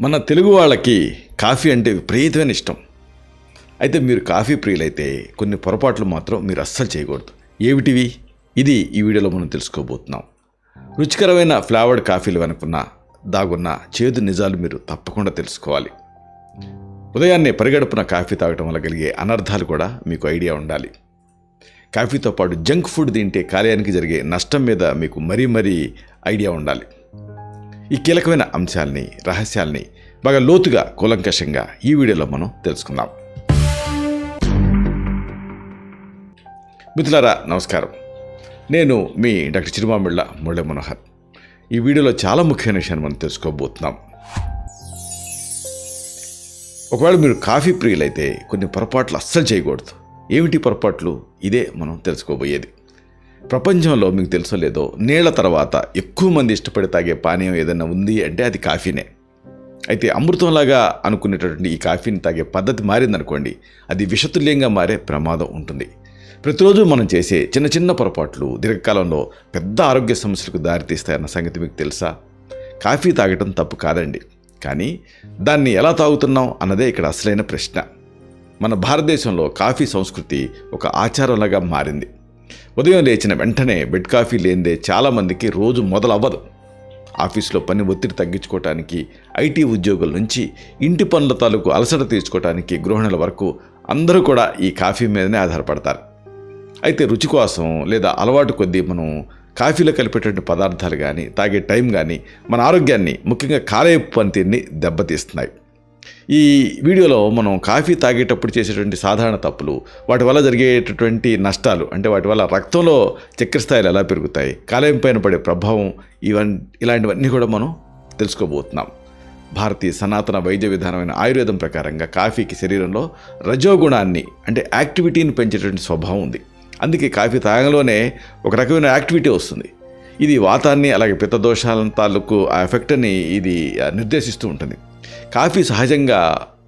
మన తెలుగు వాళ్ళకి కాఫీ అంటే విపరీతమైన ఇష్టం. అయితే మీరు కాఫీ ప్రియులైతే కొన్ని పొరపాట్లు మాత్రం మీరు అస్సలు చేయకూడదు. ఏమిటివి? ఇది ఈ వీడియోలో మనం తెలుసుకోబోతున్నాం. రుచికరమైన ఫ్లేవర్డ్ కాఫీలు వెనుకున్న దాగున్న చేదు నిజాలు మీరు తప్పకుండా తెలుసుకోవాలి. ఉదయాన్నే పరిగడుపున కాఫీ తాగటం వల్ల కలిగే అనర్థాలు కూడా మీకు ఐడియా ఉండాలి. కాఫీతో పాటు జంక్ ఫుడ్ తింటే కాలేయానికి జరిగే నష్టం మీద మీకు మరీ మరీ ఐడియా ఉండాలి. ఈ కీలకమైన అంశాలని రహస్యాల్ని బాగా లోతుగా కూలంకషంగా ఈ వీడియోలో మనం తెలుసుకుందాం. మిత్రులారా నమస్కారం. నేను మీ డాక్టర్ చిరుమామిళ్ళ మురళీ మనోహర్. ఈ వీడియోలో చాలా ముఖ్యమైన విషయాన్ని మనం తెలుసుకోబోతున్నాం. ఒకవేళ మీరు కాఫీ ప్రియులైతే కొన్ని పొరపాట్లు అస్సలు చేయకూడదు. ఏమిటి పొరపాట్లు? ఇదే మనం తెలుసుకోబోయేది. ప్రపంచంలో మీకు తెలుసో లేదో నీళ్ళ తర్వాత ఎక్కువ మంది ఇష్టపడి తాగే పానీయం ఏదైనా ఉంది అంటే అది కాఫీనే. అయితే అమృతంలాగా అనుకునేటటువంటి ఈ కాఫీని తాగే పద్ధతి మారిందనుకోండి అది విషతుల్యంగా మారే ప్రమాదం ఉంటుంది. ప్రతిరోజు మనం చేసే చిన్న చిన్న పొరపాట్లు దీర్ఘకాలంలో పెద్ద ఆరోగ్య సమస్యలకు దారితీస్తాయన్న సంగతి మీకు తెలుసా? కాఫీ తాగటం తప్పు కాదండి. కానీ దాన్ని ఎలా తాగుతున్నాం అన్నదే ఇక్కడ అసలైన ప్రశ్న. మన భారతదేశంలో కాఫీ సంస్కృతి ఒక ఆచారంలాగా మారింది. ఉదయం లేచిన వెంటనే బెడ్ కాఫీ లేనిదే చాలామందికి రోజు మొదలవ్వదు. ఆఫీస్లో పని ఒత్తిడి తగ్గించుకోవటానికి ఐటీ ఉద్యోగుల నుంచి ఇంటి పనుల తాలూకు అలసట తీర్చుకోవటానికి గృహిణుల వరకు అందరూ కూడా ఈ కాఫీ మీదనే ఆధారపడతారు. అయితే రుచి కోసం లేదా అలవాటు కొద్దీ మనం కాఫీలో కలిపేటువంటి పదార్థాలు కానీ తాగే టైం కానీ మన ఆరోగ్యాన్ని ముఖ్యంగా కాలేయపు పనితీరుని దెబ్బతీస్తున్నాయి. ఈ వీడియోలో మనం కాఫీ తాగేటప్పుడు చేసేటువంటి సాధారణ తప్పులు వాటి వల్ల జరిగేటటువంటి నష్టాలు అంటే వాటి వల్ల రక్తంలో చక్కెర స్థాయిలు ఎలా పెరుగుతాయి కాలేయం పైన పడే ప్రభావం ఇవన్నీ ఇలాంటివన్నీ కూడా మనం తెలుసుకోబోతున్నాం. భారతీయ సనాతన వైద్య విధానమైన ఆయుర్వేదం ప్రకారంగా కాఫీకి శరీరంలో రజోగుణాన్ని అంటే యాక్టివిటీని పెంచేటువంటి స్వభావం ఉంది. అందుకే కాఫీ తాగంలోనే ఒక రకమైన యాక్టివిటీ వస్తుంది. ఇది వాతాన్ని అలాగే పిత్తదోషాల తాలూకు ఆ ఎఫెక్ట్ని ఇది నిర్దేశిస్తూ ఉంటుంది. కాఫీ సహజంగా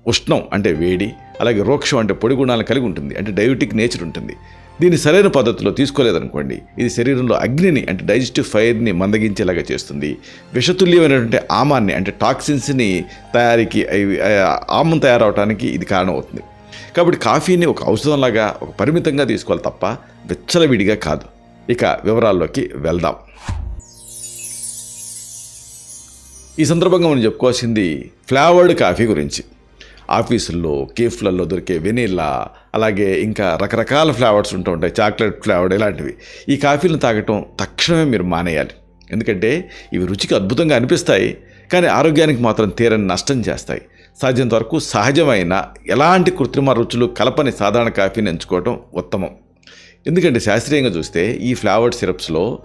ఉష్ణం అంటే వేడి అలాగే రోక్షం అంటే పొడి గుణాలను కలిగి ఉంటుంది అంటే డైబెటిక్ నేచర్ ఉంటుంది. దీన్ని సరైన పద్ధతిలో తీసుకోలేదనుకోండి ఇది శరీరంలో అగ్నిని అంటే డైజెస్టివ్ ఫైర్ని మందగించేలాగా చేస్తుంది. విషతుల్యమైనటువంటి ఆమాన్ని అంటే టాక్సిన్స్ని తయారీకి ఆమం తయారవడానికి ఇది కారణమవుతుంది. కాబట్టి కాఫీని ఒక ఔషధంలాగా ఒక పరిమితంగా తీసుకోవాలి తప్ప విచ్చలవిడిగా కాదు. ఇక వివరాల్లోకి వెళ్దాం. ఈ సందర్భంగా మనం చెప్పుకోవాల్సింది ఫ్లేవర్డ్ కాఫీ గురించి. ఆఫీసుల్లో కేఫ్లలో దొరికే వెనీలా అలాగే ఇంకా రకరకాల ఫ్లేవర్స్ ఉంటూ ఉంటాయి. చాక్లెట్ ఫ్లేవర్డ్ ఇలాంటివి. ఈ కాఫీలను తాగటం తక్షణమే మీరు మానేయాలి. ఎందుకంటే ఇవి రుచికి అద్భుతంగా అనిపిస్తాయి కానీ ఆరోగ్యానికి మాత్రం తీరని నష్టం చేస్తాయి. సాధ్యంత వరకు సహజమైన ఎలాంటి కృత్రిమ రుచులు కలపని సాధారణ కాఫీని ఎంచుకోవటం ఉత్తమం. ఎందుకంటే శాస్త్రీయంగా చూస్తే ఈ ఫ్లేవర్డ్ సిరప్స్లో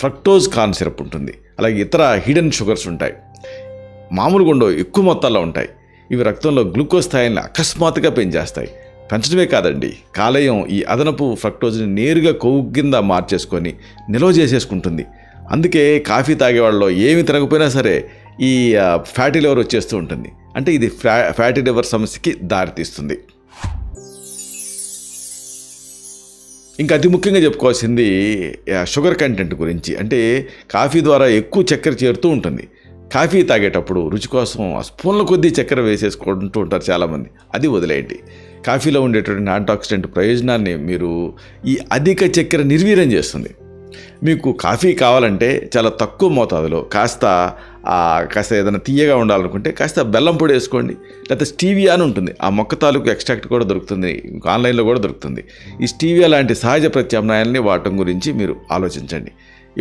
ఫ్రక్టోజ్ కార్న్ సిరప్ ఉంటుంది. అలాగే ఇతర హిడెన్ షుగర్స్ ఉంటాయి. మామూలుగా ఉండవు ఎక్కువ మొత్తాల్లో ఉంటాయి. ఇవి రక్తంలో గ్లూకోజ్ స్థాయిని అకస్మాత్తుగా పెంచేస్తాయి. పెంచడమే కాదండి కాలేయం ఈ అదనపు ఫ్రక్టోజ్ని నేరుగా కొవ్వు కింద మార్చేసుకొని నిల్వ చేసేసుకుంటుంది. అందుకే కాఫీ తాగే వాళ్ళలో ఏమి తినకపోయినా సరే ఈ ఫ్యాటీ లివర్ వచ్చేస్తూ ఉంటుంది. అంటే ఇది ఫ్యా ఫ్యాటీ లివర్ సమస్యకి దారితీస్తుంది. ఇంకా అతి ముఖ్యంగా చెప్పుకోవాల్సింది షుగర్ కంటెంట్ గురించి. అంటే కాఫీ ద్వారా ఎక్కువ చక్కెర చేరుతూ ఉంటుంది. కాఫీ తాగేటప్పుడు రుచి కోసం స్పూన్ల కొద్దీ చక్కెర వేసేసుకుంటూ ఉంటారు చాలామంది. అది వదిలేయండి. కాఫీలో ఉండేటువంటి యాంటాక్సిడెంట్ ప్రయోజనాన్ని మీరు ఈ అధిక చక్కెర నిర్వీర్యం చేస్తుంది. మీకు కాఫీ కావాలంటే చాలా తక్కువ మోతాదులో కాస్త కాస్త ఏదైనా తీయగా ఉండాలనుకుంటే కాస్త బెల్లం పొడి వేసుకోండి. లేకపోతే స్టీవియా అని ఉంటుంది. ఆ మొక్క తాలూకు ఎక్స్ట్రాక్ట్ కూడా దొరుకుతుంది. ఆన్లైన్లో కూడా దొరుకుతుంది. ఈ స్టీవియా లాంటి సహజ ప్రత్యామ్నాయాల్ని వాడటం గురించి మీరు ఆలోచించండి.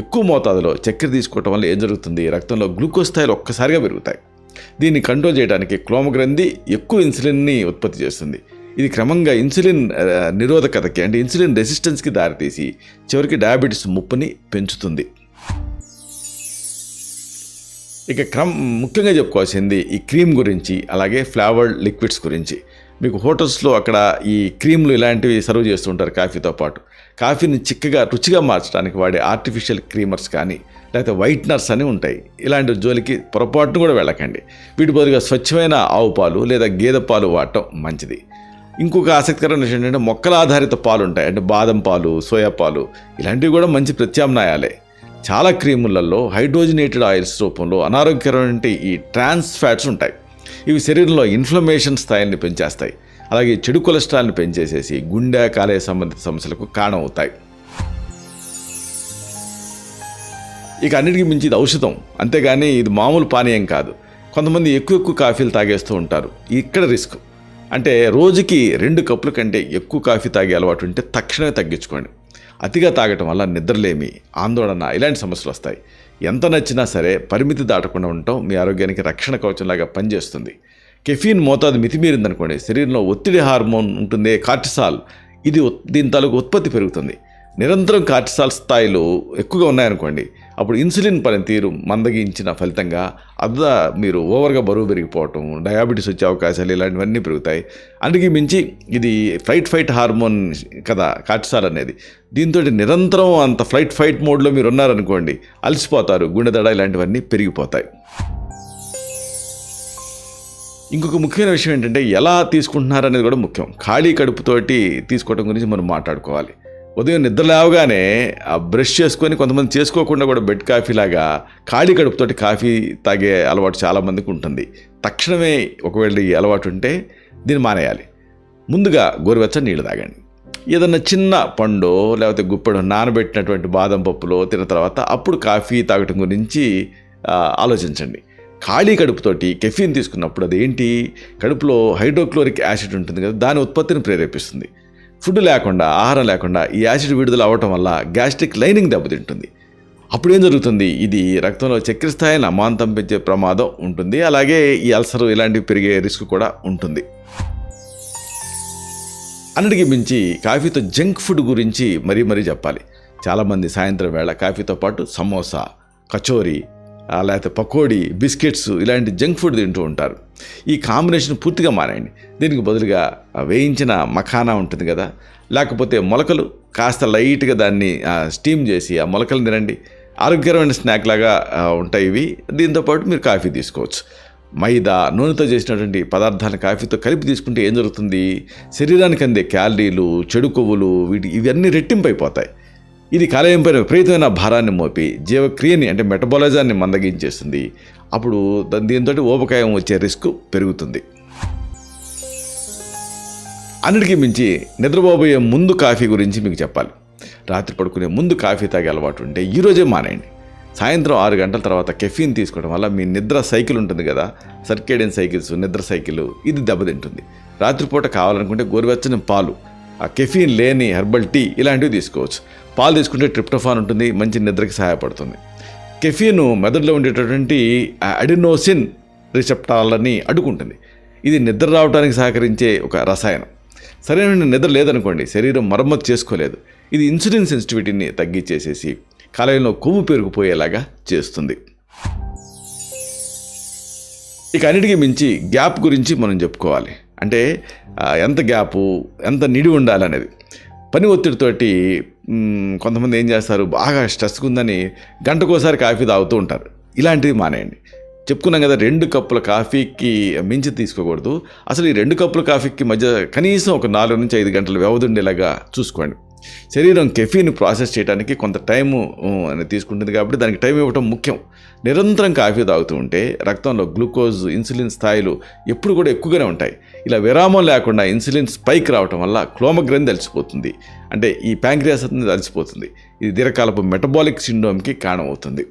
ఎక్కువ మోతాదులో చక్కెర తీసుకోవటం వల్ల ఏం జరుగుతుంది? రక్తంలో గ్లూకోజ్ స్థాయిలు ఒక్కసారిగా పెరుగుతాయి. దీన్ని కంట్రోల్ చేయడానికి క్లోమగ్రంథి ఎక్కువ ఇన్సులిన్ని ఉత్పత్తి చేస్తుంది. ఇది క్రమంగా ఇన్సులిన్ నిరోధకతకి అంటే ఇన్సులిన్ రెసిస్టెన్స్కి దారితీసి చివరికి డయాబెటీస్ ముప్పుని పెంచుతుంది. ఇక క్రమ ముఖ్యంగా చెప్పుకోవాల్సింది ఈ క్రీమ్ గురించి అలాగే ఫ్లేవర్డ్ లిక్విడ్స్ గురించి. మీకు హోటల్స్లో అక్కడ ఈ క్రీమ్లు ఇలాంటివి సర్వ్ చేస్తుంటారు కాఫీతో పాటు. కాఫీని చిక్కగా రుచిగా మార్చడానికి వాడే ఆర్టిఫిషియల్ క్రీమర్స్ కానీ లేకపోతే వైట్నర్స్ అని ఉంటాయి. ఇలాంటి జోలికి పొరపాటును కూడా వెళ్ళకండి. వీటి బదులుగా స్వచ్ఛమైన ఆవు పాలు లేదా గేదె పాలు వాడటం మంచిది. ఇంకొక ఆసక్తికరమైన విషయం ఏంటంటే మొక్కల ఆధారిత పాలు ఉంటాయి. అంటే బాదం పాలు సోయా పాలు ఇలాంటివి కూడా మంచి ప్రత్యామ్నాయాలే. చాలా క్రీములలో హైడ్రోజనేటెడ్ ఆయిల్స్ రూపంలో అనారోగ్యకరమైన ఈ ట్రాన్స్ ఫ్యాట్స్ ఉంటాయి. ఇవి శరీరంలో ఇన్ఫ్లమేషన్ స్థాయిని పెంచేస్తాయి. అలాగే చెడు కొలెస్ట్రాల్ని పెంచేసేసి గుండె కాలేయ సంబంధిత సమస్యలకు కారణమవుతాయి. ఇక అన్నిటికీ మించి ఇది ఔషధం. అంతేగాని ఇది మామూలు పానీయం కాదు. కొంతమంది ఎక్కువ ఎక్కువ కాఫీలు తాగేస్తూ ఉంటారు. ఇక్కడ రిస్క్. అంటే రోజుకి రెండు కప్పుల కంటే ఎక్కువ కాఫీ తాగే అలవాటు ఉంటే తక్షణమే తగ్గించుకోండి. అతిగా తాగటం వల్ల నిద్రలేమి ఆందోళన ఇలాంటి సమస్యలు వస్తాయి. ఎంత నచ్చినా సరే పరిమితి దాటకుండా ఉండటం మీ ఆరోగ్యానికి రక్షణ కవచంలాగా పనిచేస్తుంది. కెఫీన్ మోతాదు మితిమీరిందనుకోండి శరీరంలో ఒత్తిడి హార్మోన్ ఉంటుంది కార్టిసాల్ ఇది దీని తాలూకు ఉత్పత్తి పెరుగుతుంది. నిరంతరం కార్టిసాల్ స్థాయిలు ఎక్కువగా ఉన్నాయనుకోండి అప్పుడు ఇన్సులిన్ పనితీరు మందగించిన ఫలితంగా అద్ద మీరు ఓవర్గా బరువు పెరిగిపోవటం డయాబెటీస్ వచ్చే అవకాశాలు ఇలాంటివన్నీ పెరుగుతాయి. అందుకే మించి ఇది ఫ్లైట్ ఫైట్ హార్మోన్ కదా కార్టిసాల్ అనేది. దీంతో నిరంతరం అంత ఫ్లైట్ ఫైట్ మోడ్లో మీరు ఉన్నారనుకోండి అలసిపోతారు గుండెదడ ఇలాంటివన్నీ పెరిగిపోతాయి. ఇంకొక ముఖ్యమైన విషయం ఏంటంటే ఎలా తీసుకుంటున్నారు అనేది కూడా ముఖ్యం. ఖాళీ కడుపుతోటి తీసుకోవడం గురించి మనం మాట్లాడుకోవాలి. ఉదయం నిద్ర లేవగానే ఆ బ్రష్ చేసుకొని కొంతమంది చేసుకోకుండా కూడా బెడ్ కాఫీ లాగా ఖాళీ కడుపుతోటి కాఫీ తాగే అలవాటు చాలామందికి ఉంటుంది. తక్షణమే ఒకవేళ ఈ అలవాటు ఉంటే దీన్ని మానేయాలి. ముందుగా గోరువెచ్చని నీళ్ళు తాగండి. ఏదన్నా చిన్న పండు లేకపోతే గుప్పెడు నానబెట్టినటువంటి బాదం పప్పులో తిన్న తర్వాత అప్పుడు కాఫీ తాగటం గురించి ఆలోచించండి. ఖాళీ కడుపుతోటి కెఫీన్ తీసుకున్నప్పుడు అదేంటి? కడుపులో హైడ్రోక్లోరిక్ యాసిడ్ ఉంటుంది కదా దాని ఉత్పత్తిని ప్రేరేపిస్తుంది. ఫుడ్ లేకుండా ఆహారం లేకుండా ఈ యాసిడ్ విడుదల అవ్వటం వల్ల గ్యాస్ట్రిక్ లైనింగ్ దెబ్బతింటుంది. అప్పుడు ఏం జరుగుతుంది? ఇది రక్తంలో చక్కెర స్థాయిని అమాంతం పెంచే ప్రమాదం ఉంటుంది. అలాగే ఈ అల్సర్ ఇలాంటివి పెరిగే రిస్క్ కూడా ఉంటుంది. అన్నిటికీ మించి కాఫీతో జంక్ ఫుడ్ గురించి మరీ మరీ చెప్పాలి. చాలామంది సాయంత్రం వేళ కాఫీతో పాటు సమోసా కచోరీ లేకపోతే పకోడీ బిస్కెట్స్ ఇలాంటి జంక్ ఫుడ్ తింటూ ఉంటారు. ఈ కాంబినేషన్ పూర్తిగా మానేయండి దీనికి బదులుగా వేయించిన మఖానా ఉంటుంది కదా లేకపోతే మొలకలు కాస్త లైట్గా దాన్ని ఆ, స్టీమ్ చేసి ఆ మొలకలు తినండి. ఆరోగ్యకరమైన స్నాక్ లాగా ఉంటాయి ఇవి. దీంతోపాటు మీరు కాఫీ తీసుకోవచ్చు. మైదా నూనెతో చేసినటువంటి పదార్థాలను కాఫీతో కలిపి తీసుకుంటే ఏం జరుగుతుంది? శరీరానికి అందే క్యాలరీలు చెడు కొవ్వులు వీటి ఇవన్నీ రెట్టింపు అయిపోతాయి. ఇది కాలేయం పైన విపరీతమైన భారాన్ని మోపి జీవక్రియని అంటే మెటబాలిజాన్ని మందగించేస్తుంది. అప్పుడు దీంతో ఊబకాయం వచ్చే రిస్క్ పెరుగుతుంది. అన్నిటికీ మించి నిద్రపోబోయే ముందు కాఫీ గురించి మీకు చెప్పాలి. రాత్రి పడుకునే ముందు కాఫీ తాగే అలవాటు ఉంటే ఈరోజే మానేయండి. సాయంత్రం ఆరు గంటల తర్వాత కెఫీన్ తీసుకోవడం వల్ల మీ నిద్ర సైకిల్ ఉంటుంది కదా సర్కేడియన్ సైకిల్స్ నిద్ర సైకిల్ ఇది దెబ్బతింటుంది. రాత్రిపూట కావాలనుకుంటే గోరువెచ్చని పాలు ఆ కెఫీన్ లేని హెర్బల్ టీ ఇలాంటివి తీసుకోవచ్చు. పాలు తీసుకుంటే ట్రిప్టోఫాన్ ఉంటుంది మంచి నిద్రకి సహాయపడుతుంది. కెఫీన్ మెదడులో ఉండేటటువంటి అడినోసిన్ రిసెప్టాలని అడ్డుకుంటుంది. ఇది నిద్ర రావడానికి సహకరించే ఒక రసాయనం. సరైన నిద్ర లేదనుకోండి శరీరం మరమ్మతు చేసుకోలేదు. ఇది ఇన్సులిన్ సెన్సిటివిటీని తగ్గించేసేసి కాలేయంలో కొవ్వు పెరిగిపోయేలాగా చేస్తుంది. ఇక అన్నిటికీ మించి గ్యాప్ గురించి మనం చెప్పుకోవాలి. అంటే ఎంత గ్యాపు ఎంత నిడి ఉండాలనేది. పని ఒత్తిడితోటి కొంతమంది ఏం చేస్తారు? బాగా స్ట్రెస్గా ఉందని గంటకోసారి కాఫీ తాగుతూ ఉంటారు. ఇలాంటివి మానేయండి. చెప్పుకున్నాం కదా రెండు కప్పుల కాఫీకి మించి తీసుకోకూడదు. అసలు ఈ రెండు కప్పుల కాఫీకి మధ్య కనీసం ఒక నాలుగు నుంచి ఐదు గంటల వ్యవధి ఉండేలాగా చూసుకోండి. శరీరం కెఫీన్ ప్రాసెస్ చేయడానికి కొంత టైము అనేది తీసుకుంటుంది కాబట్టి దానికి టైం ఇవ్వటం ముఖ్యం. నిరంతరం కాఫీ తాగుతూ ఉంటే రక్తంలో గ్లూకోజ్ ఇన్సులిన్ స్థాయిలు ఎప్పుడు కూడా ఎక్కువగానే ఉంటాయి. ఇలా విరామం లేకుండా ఇన్సులిన్ స్పైక్ రావటం వల్ల క్లోమగ్రంథి అలసిపోతుంది అంటే ఈ ప్యాంక్రియాస్ అనేది అలసిపోతుంది ఇది దీర్ఘకాలపు మెటబాలిక్ సిండ్రోమ్కి కారణమవుతుంది.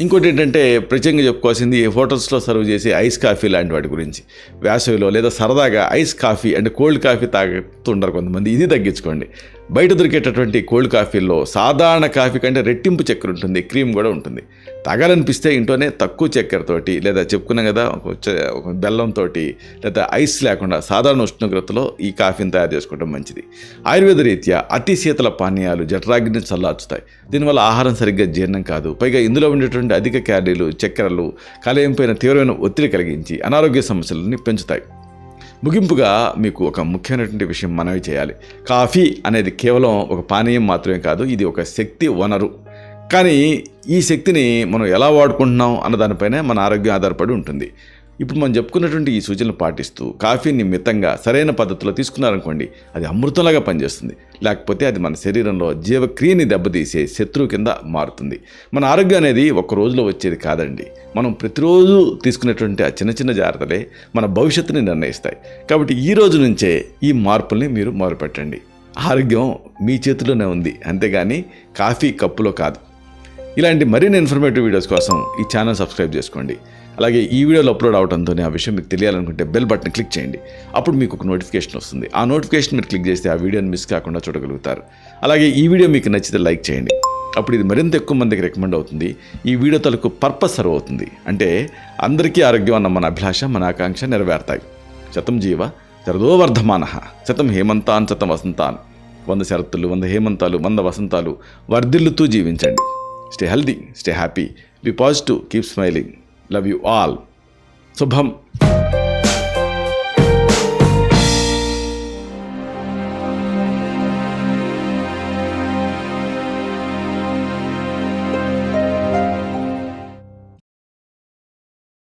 ఇంకోటి ఏంటంటే ప్రత్యేకంగా చెప్పుకోవాల్సింది హోటల్స్లో సర్వ్ చేసే ఐస్ కాఫీ లాంటి వాటి గురించి. వేసవిలో లేదా సరదాగా ఐస్ కాఫీ అంటే కోల్డ్ కాఫీ తాగుతుంటారు కొంతమంది. ఇది తగ్గించుకోండి. బయట దొరికేటటువంటి కోల్డ్ కాఫీల్లో సాధారణ కాఫీ కంటే రెట్టింపు చక్కెర ఉంటుంది క్రీమ్ కూడా ఉంటుంది. తగాలనిపిస్తే ఇంట్లోనే తక్కువ చక్కెరతోటి లేదా చెప్పుకున్నాం కదా ఒక బెల్లంతో లేదా ఐస్ లేకుండా సాధారణ ఉష్ణోగ్రతలో ఈ కాఫీని తయారు చేసుకోవడం మంచిది. ఆయుర్వేద రీత్యా అతి శీతల పానీయాలు జఠరాగ్ని చల్లార్చుతాయి. దీనివల్ల ఆహారం సరిగ్గా జీర్ణం కాదు. పైగా ఇందులో ఉండేటువంటి అధిక క్యాలరీలు చక్కెరలు కాలేయం తీవ్రమైన ఒత్తిడి కలిగించి అనారోగ్య సమస్యలని పెంచుతాయి. ముగింపుగా మీకు ఒక ముఖ్యమైనటువంటి విషయం మనవి చేయాలి. కాఫీ అనేది కేవలం ఒక పానీయం మాత్రమే కాదు ఇది ఒక శక్తి వనరు. కానీ ఈ శక్తిని మనం ఎలా వాడుకుంటున్నాం అన్న దానిపైనే మన ఆరోగ్యం ఆధారపడి ఉంటుంది. ఇప్పుడు మనం చెప్పుకున్నటువంటి ఈ సూచనలు పాటిస్తూ కాఫీని మితంగా సరైన పద్ధతిలో తీసుకున్నారనుకోండి అది అమృతంలాగా పనిచేస్తుంది. లేకపోతే అది మన శరీరంలో జీవక్రియని దెబ్బతీసే శత్రువు కింద మారుతుంది. మన ఆరోగ్యం అనేది ఒక రోజులో వచ్చేది కాదండి. మనం ప్రతిరోజు తీసుకునేటువంటి ఆ చిన్న చిన్న జాగ్రత్తలే మన భవిష్యత్తుని నిర్ణయిస్తాయి. కాబట్టి ఈ రోజు నుంచే ఈ మార్పుల్ని మీరు మొదలుపెట్టండి ఆరోగ్యం మీ చేతిలోనే ఉంది. అంతేగాని కాఫీ కప్పులో కాదు. ఇలాంటి మరిన్ని ఇన్ఫర్మేటివ్ వీడియోస్ కోసం ఈ ఛానల్ సబ్స్క్రైబ్ చేసుకోండి. అలాగే ఈ వీడియోలో అప్లోడ్ అవడంతోనే ఆ విషయం మీకు తెలియాలనుకుంటే బెల్ బటన్ క్లిక్ చేయండి. అప్పుడు మీకు ఒక నోటిఫికేషన్ వస్తుంది. ఆ నోటిఫికేషన్ మీరు క్లిక్ చేస్తే ఆ వీడియోని మిస్ కాకుండా చూడగలుగుతారు. అలాగే ఈ వీడియో మీకు నచ్చితే లైక్ చేయండి. అప్పుడు ఇది మరింత ఎక్కువ మందికి రికమెండ్ అవుతుంది. ఈ వీడియో తలకు పర్పస్ సర్వ్ అవుతుంది. అంటే అందరికీ ఆరోగ్యం అన్న మన అభిలాష మన ఆకాంక్ష నెరవేరుతాయి. శతం జీవ శరదో వర్ధమాన. శతం హేమంతాన్ శతం వసంతాన్. వంద శరత్తులు వంద హేమంతాలు వంద వసంతాలు వర్ధిల్లుతూ జీవించండి. Stay healthy stay happy be positive keep smiling love you all Shubham